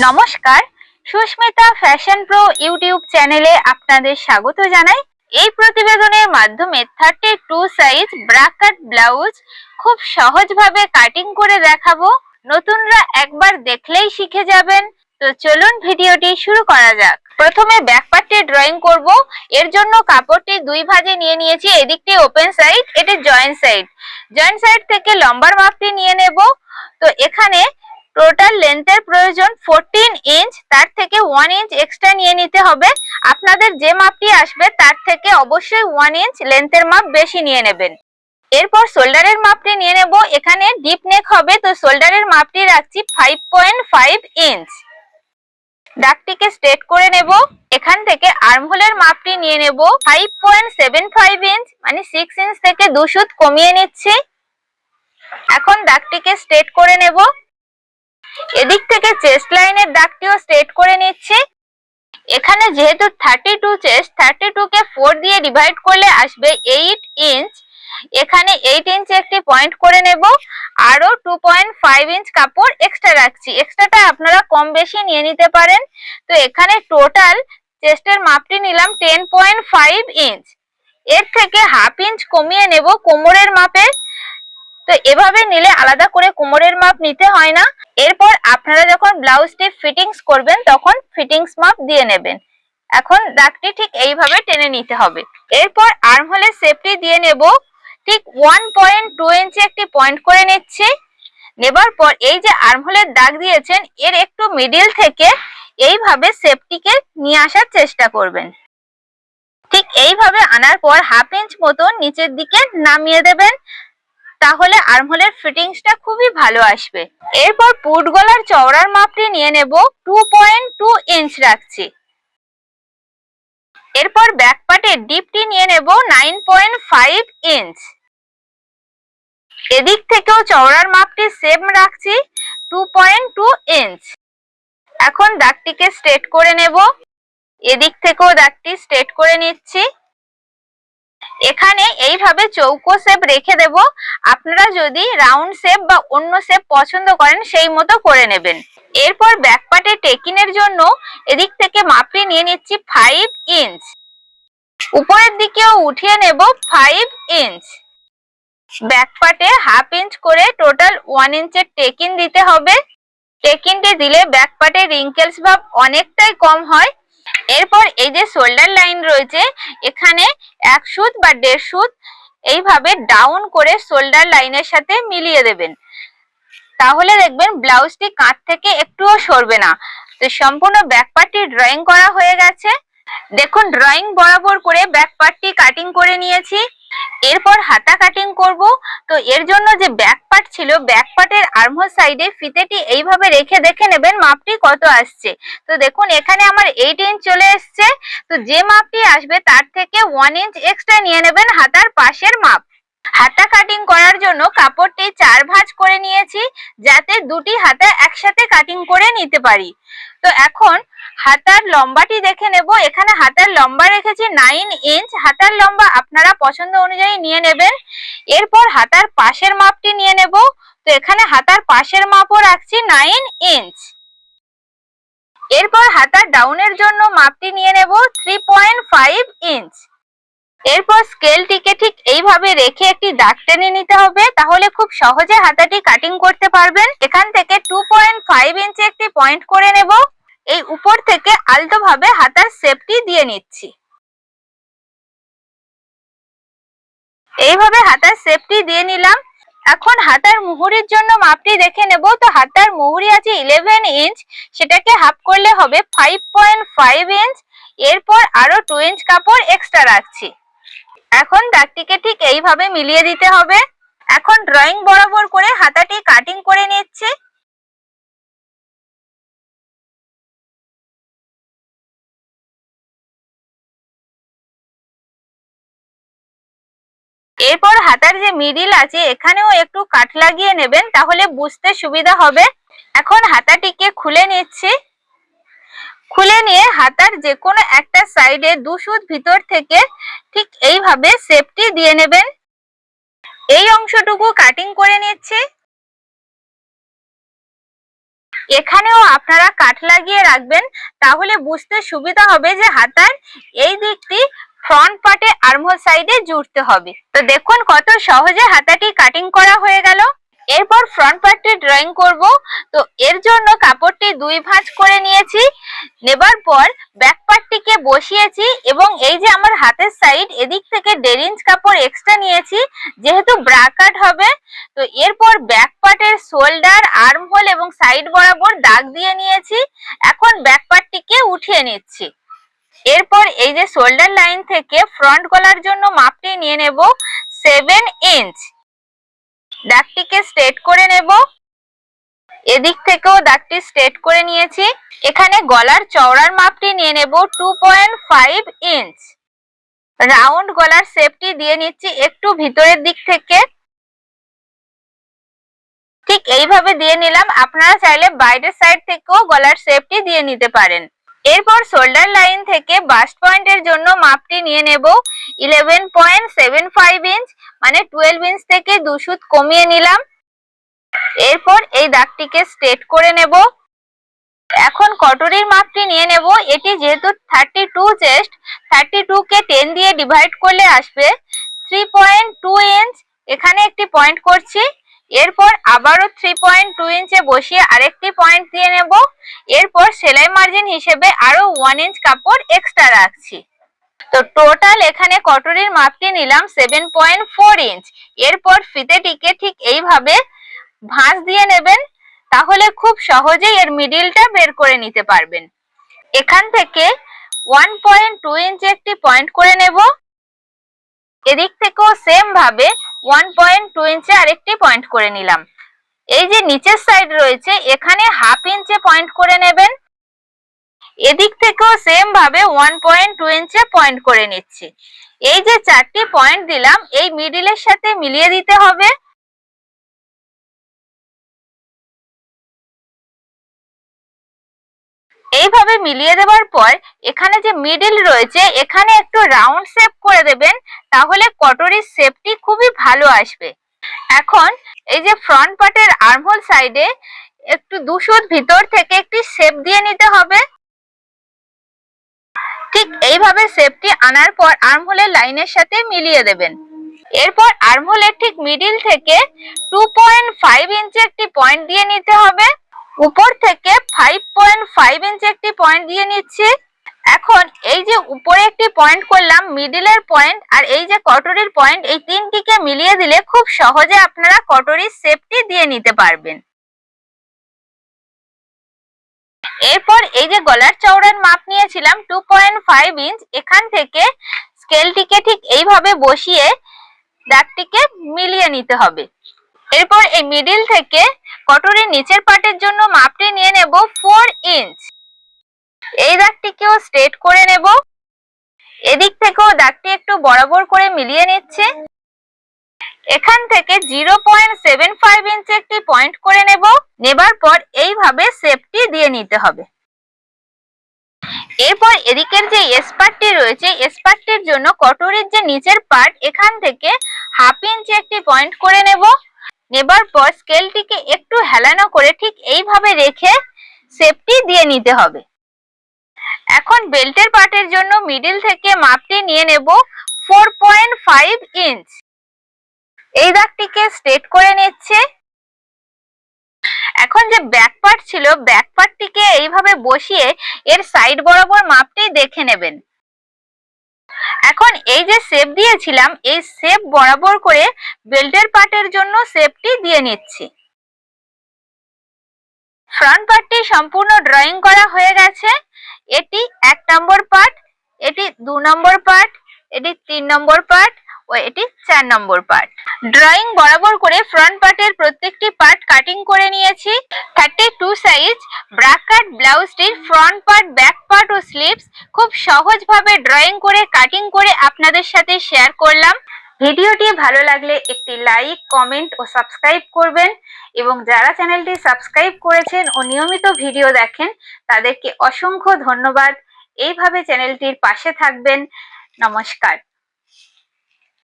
নমস্কার। Susmita fashion pro YouTube চ্যানেলে আপনাদের স্বাগত জানাই। এই প্রতিবেদনের মাধ্যমে thirty two size bra cut blouse খুব সহজভাবে কাটিং করে দেখাবো। নতুনরা একবার দেখলেই শিখে যাবেন। তো চলুন ভিডিওটি শুরু করা যাক। প্রথমে ব্যাক পার্টটি ড্রয়িং করব। এর জন্য কাপড়টি দুই ভাঁজে নিয়ে নিয়েছি। এদিকটি ওপেন সাইড এটি জয়েন্ট সাইড জয়েন্ট সাইড থেকে লম্বার মাপটি নিয়ে নেব। তো এখানে টোটাল লেন্থের প্রয়োজন ফোরটিন ইঞ্চ তার থেকে ওয়ান ইঞ্চ এক্সট্রা নিয়ে নিতে হবে। আপনাদের যে মাপটি আসবে, তার থেকে অবশ্যই ওয়ান ইঞ্চ লেন্থের মাপ বেশি নিয়ে নেবেন। এরপর শোল্ডারের মাপটি নিয়ে নেব। এখানে ডিপ নেক হবে, তো শোল্ডারের মাপটি রাখছি ফাইভ পয়েন্ট ফাইভ ইঞ্চ দাগটিকে স্ট্রেট করে নেব। এখান থেকে আর্মহোলের মাপটি নিয়ে নেব। Five point seven five inch মানে সিক্স ইঞ্চ থেকে দু সুত কমিয়ে নিচ্ছি। এখন দাগটিকে স্ট্রেট করে নেব। এদিক থেকে চেস্ট লাইনের দাগটিও স্ট্রেট করে নিচ্ছি। এখানে যেহেতু থার্টি টু চেস্ট থার্টি কে ফোর দিয়ে ডিভাইড করলে আসবে এইট ইঞ্চ এখানে এইট ইঞ্চ একটি পয়েন্ট করে নেব। আরও টু পয়েন্ট ফাইভ ইঞ্চ কাপড় এক্সট্রা রাখছি। এক্সট্রাটা আপনারা কম বেশি নিয়ে নিতে পারেন। তো এখানে টোটাল চেস্টের মাপটি নিলাম টেন পয়েন্ট ফাইভ ইঞ্চ এর থেকে হাফ ইঞ্চ কমিয়ে নেব কোমরের মাপে। তো এভাবে নিলে আলাদা করে কোমরের মাপ নিতে হয় না। এরপর আপনারা যখন ব্লাউজটি ফিটিংস করবেন, তখন ফিটিংস মাপ দিয়ে নেবেন। এখন দাগটি ঠিক এইভাবে টেনে নিতে হবে। এরপর আর্মহোলের সেফটি দিয়ে নেব। ঠিক ওয়ান পয়েন্ট টু ইঞ্চি একটি পয়েন্ট করে নিচ্ছি। নেবার পর এই যে আর্মহোলের দাগ দিয়েছেন, এর একটু মিডিল থেকে এইভাবে সেফটিকে নিয়ে আসার চেষ্টা করবেন। ঠিক এইভাবে আনার পর হাফ ইঞ্চ মতো নিচের দিকে নামিয়ে দেবেন। তাহলে আর্মহোলের ফিটিংসটা খুবই ভালো আসবে। এরপর পুট গলার চওড়ার মাপটি নিয়ে নেব টু পয়েন্ট টু ইঞ্চ রাখছি। এরপর ব্যাক পার্টের ডিপটি নিয়ে নেব নাইন পয়েন্ট ফাইভ ইঞ্চ এদিক থেকেও চওড়ার মাপটি সেম রাখছি টু পয়েন্ট টু ইঞ্চ এখন দাগটিকে স্ট্রেট করে নেব। এদিক থেকেও দাগটি স্ট্রেট করে নিচ্ছি। এখানে এইভাবে চৌকো শেপ রেখে দেব। আপনারা যদি রাউন্ড শেপ বা অন্য শেপ পছন্দ করেন, সেই মতো করে নেবেন। এরপর ব্যাক পার্টে টেকিনের জন্য এদিক থেকে মাপটি নিয়ে নিচ্ছি ফাইভ ইঞ্চ উপরের দিকেও উঠিয়ে নেব ফাইভ ইঞ্চ ব্যাক পার্টে হাফ ইঞ্চ করে টোটাল ওয়ান ইঞ্চের টেকিন দিতে হবে। টেকিনটি দিলে ব্যাক পার্টে রিঙ্কেলস ভাব অনেকটাই কম হয়। এরপর এই যে শোল্ডার লাইন রয়েছে, এখানে এক সুত বা দেড় সুত এইভাবে ডাউন করে শোল্ডার লাইনের সাথে মিলিয়ে দেবেন। তাহলে দেখবেন ব্লাউজটি কাঁধ থেকে একটুও সরবে না। তো সম্পূর্ণ ব্যাক পার্টটি ড্রয়িং করা হয়ে গেছে। দেখুন ড্রয়িং বরাবর করে ব্যাক পার্টটি কাটিং করে নিয়েছি। এরপর হাতা কাটিং করব। তো এর জন্য যে ব্যাক পার্ট ছিল ব্যাক পার্টের আর্মহোল সাইডে ফিতেটি এইভাবে রেখে দেখে নেবেন মাপটি কত আসছে। তো দেখুন, এখানে আমার এইট ইঞ্চ চলে এসছে। তো যে মাপটি আসবে, তার থেকে ওয়ান ইঞ্চ এক্সট্রা নিয়ে নেবেন হাতার পাশের মাপ। হাতা কাটিং করার জন্য কাপড়টি চার ভাঁজ করে নিয়েছি, যাতে দুটি হাতা একসাথে কাটিং করে নিতে পারি। তো এখন হাতার লম্বাটি দেখে নেব। এখানে হাতার লম্বা রেখেছি নাইন ইঞ্চ হাতার লম্বা আপনারা পছন্দ অনুযায়ী নিয়ে নেবেন। এরপর হাতার পাশের মাপটি নিয়ে নেব। তো এখানে হাতার পাশের মাপও রাখছি নাইন ইঞ্চ এরপর হাতার ডাউনের জন্য মাপটি নিয়ে নেব থ্রি পয়েন্ট ফাইভ ইঞ্চ এরপর স্কেলটিকে ঠিক এইভাবে রেখে একটি দাগ টেনে নিতে হবে, তাহলে খুব সহজে হাতাটি কাটিং করতে পারবেন। এখান থেকে টু পয়েন্ট ফাইভ ইঞ্চি একটি পয়েন্ট করে নেব। এই উপর থেকে আলতো ভাবে হাতার শেপটি দিয়ে নিচ্ছি। এইভাবে হাতার শেপটি দিয়ে নিলাম। এখন হাতার মুহুরির জন্য মাপটি দেখে নেব। তো হাতার মুহুরি আছে ইলেভেন ইঞ্চ সেটাকে হাফ করলে হবে ফাইভ পয়েন্ট ফাইভ ইঞ্চ এরপর আরও টু ইঞ্চ কাপড় এক্সট্রা রাখছি। এখন দাগটিকে ঠিক এইভাবে মিলিয়ে দিতে হবে। এখন ড্রয়িং বরাবর করে হাতাটি কাটিং করে নিচ্ছে। এরপর হাতার যে মিডিল আছে, এখানেও একটু কাট লাগিয়ে নেবেন, তাহলে বুঝতে সুবিধা হবে। এখন হাতাটিকে খুলে নিচ্ছি। খুলে নিয়ে হাতার যে কোনো একটা সাইডে দু সুত ভিতর থেকে ঠিক এইভাবে সেফটি দিয়ে নেবেন। এই অংশটুকু কাটিং করে নিচ্ছি। এখানেও আপনারা কাট লাগিয়ে রাখবেন, তাহলে বুঝতে সুবিধা হবে যে হাতার এই দিকটি ফ্রন্ট পার্টে আর্মহোল সাইডে জুড়তে হবে। তো দেখুন কত সহজে হাতাটি কাটিং করা হয়ে গেল। এরপর ফ্রন্ট পার্টটি ড্রয়িং করব। তো এর জন্য কাপড়টি দুই ভাঁজ করে নিয়েছি। নেবার পর ব্যাক পার্টটিকে বসিয়েছি এবং এই যে আমার হাতের সাইড এদিক থেকে দেড় ইঞ্চ কাপড় এক্সট্রা নিয়েছি, যেহেতু ব্রা কাট হবে, তো এরপর ব্যাক পার্টের শোল্ডার আর্ম হোল এবং সাইড বরাবর দাগ দিয়ে নিয়েছি, এখন ব্যাক পার্টটিকে উঠিয়ে নিচ্ছি। এরপর এই যে শোল্ডার লাইন থেকে ফ্রন্ট গলার জন্য মাপটি নিয়ে নেব সেভেন ইঞ্চ দাগটিকে স্ট্রেট করে নেব। এদিক থেকেও দাগটি স্ট্রেট করে নিয়েছি। এখানে গলার চওড়ার মাপটি নিয়ে নেব two point five inch round গলার শেপটি দিয়ে নিচ্ছি একটু ভিতরের দিক থেকে। ঠিক এইভাবে দিয়ে নিলাম। আপনারা চাইলে বাইরের সাইড থেকেও গলার শেপটি দিয়ে নিতে পারেন। এরপর শোল্ডার লাইন থেকে বাস্ট পয়েন্টের জন্য মাপটি নিয়ে নেব eleven point seven five inch মানে টুয়েলভ ইঞ্চ থেকে দু সুত কমিয়ে নিলাম। এরপর এই দাগটিকে স্ট্রেট করে নেব। এখন কটরির মাপটি নিয়ে নেব। এটি যেহেতু থার্টি টু চেস্ট থার্টি কে টেন দিয়ে ডিভাইড করলে আসবে। থ্রি পয়েন্ট টু ইঞ্চ এখানে একটি পয়েন্ট করছি। এরপর আবারও থ্রি পয়েন্ট টু ইঞ্চে বসিয়ে আরেকটি পয়েন্ট দিয়ে নেব। এরপর সেলাই মার্জিন হিসেবে আরও ওয়ান ইঞ্চ কাপড় এক্সট্রা রাখছি। তো টোটাল এখানে কটরির মাপটি নিলাম সেভেন পয়েন্ট ফোর ইঞ্চ এরপর ফিতেটিকে ঠিক এইভাবে ভাঁজ দিয়ে নেবেন, তাহলে খুব সহজেই এর মিডিলটা বের করে নিতে পারবেন। এখান থেকে ওয়ান পয়েন্ট টু ইঞ্চ একটি পয়েন্ট করে নেব। এদিক থেকেও সেম ভাবে ওয়ান পয়েন্ট টু ইঞ্চে আরেকটি পয়েন্ট করে নিলাম। এই যে নিচের সাইড রয়েছে, এখানে হাফ ইঞ্চে পয়েন্ট করে নেবেন। এদিক থেকেও সেম ভাবে ওয়ান পয়েন্ট টু ইঞ্চে পয়েন্ট করে নিচ্ছি। এই যে চারটি পয়েন্ট দিলাম, এই মিডিলের সাথে মিলিয়ে দিতে হবে। এইভাবে মিলিয়ে দেওয়ার পর এখানে যে মিডিল রয়েছে, এখানে একটু রাউন্ড শেপ করে দেবেন, তাহলে কটরির শেপটি খুবই ভালো আসবে। এখন এই যে ফ্রন্ট পার্টের আর্মহোল সাইডে একটু দুশুদ ভিতর থেকে একটি শেপ দিয়ে নিতে হবে। ঠিক এইভাবে শেপটি আনার পর আর্মহোলের লাইনের সাথে মিলিয়ে দেবেন। এরপর আর্মহোলের ঠিক মিডিল থেকে টু পয়েন্ট ফাইভ ইঞ্চি একটি পয়েন্ট দিয়ে নিতে হবে। উপর থেকে ফাইভ পয়েন্ট ফাইভ ইঞ্চি একটি পয়েন্ট দিয়ে নিচ্ছি। এখন এই যে উপরে একটি পয়েন্ট করলাম মিডিলের পয়েন্ট আর এই যে কটরির পয়েন্ট এই তিনটিকে মিলিয়ে দিলে খুব সহজে আপনারা কটরির শেপটি দিয়ে নিতে পারবেন। এরপর এই যে গলার চওড়ার মাপ নিয়েছিলাম টু পয়েন্ট ফাইভ ইঞ্চ এখান থেকে স্কেলটিকে ঠিক এইভাবে বসিয়ে দাগটিকে মিলিয়ে নিতে হবে। এরপর এই মিডিল থেকে কটরের নিচের পার্টের জন্য মাপটি নিয়ে নেব ফোর ইঞ্চ এই দাগটিকেও স্ট্রেট করে নেব। এদিক থেকেও দাগটি একটু বরাবর করে মিলিয়ে নিচ্ছে। এখান থেকে zero point seven five inch একটি পয়েন্ট করে নেব। নেবার পর এইভাবে সেপটি দিয়ে নিতে হবে। এরপর এদিকের যে এস পার্টটি রয়েছে এস পার্টটির জন্য কটরির যে নিচের পার্ট এখান থেকে হাফ ইঞ্চি একটি পয়েন্ট করে নেব। নেবার পর স্কেলটিকে একটু হেলানো করে ঠিক এইভাবে রেখে সেপটি দিয়ে নিতে হবে। এখন বেল্টের পার্টের জন্য মিডিল থেকে মাপটি নিয়ে নেব ফোর পয়েন্ট ফাইভ ইঞ্চ এই দাগটিকে স্ট্রেট করে নিচ্ছে। এখন যে ব্যাক পার্ট ছিল ব্যাক পার্টটিকে এইভাবে বসিয়ে এর সাইড বরাবর মাপটি দেখে নেবেন। এখন এই যে শেপ দিয়েছিলাম, এই শেপ বরাবর করে বেল্টের পার্টের জন্য শেপটি দিয়ে নিচ্ছি। ফ্রন্ট পার্টটি সম্পূর্ণ ড্রয়িং করা হয়ে গেছে। এটি এক নম্বর পার্ট এটি দু নম্বর পার্ট এটি তিন নম্বর পার্ট ও এটি চার নম্বর পার্ট ড্রয়িং বরাবর করে ফ্রন্ট পার্টের প্রত্যেকটি পার্ট কাটিং করে নিয়েছি। Thirty two size bra cut ব্লাউজটির front part back part ও স্লিভস খুব সহজভাবে ড্রয়িং করে কাটিং করে আপনাদের সাথে শেয়ার করলাম। ভিডিওটি ভালো লাগলে একটি লাইক কমেন্ট ও সাবস্ক্রাইব করবেন এবং যারা চ্যানেলটি সাবস্ক্রাইব করেছেন ও নিয়মিত ভিডিও দেখেন, তাদেরকে অসংখ্য ধন্যবাদ। এইভাবে চ্যানেলটির পাশে থাকবেন। নমস্কার।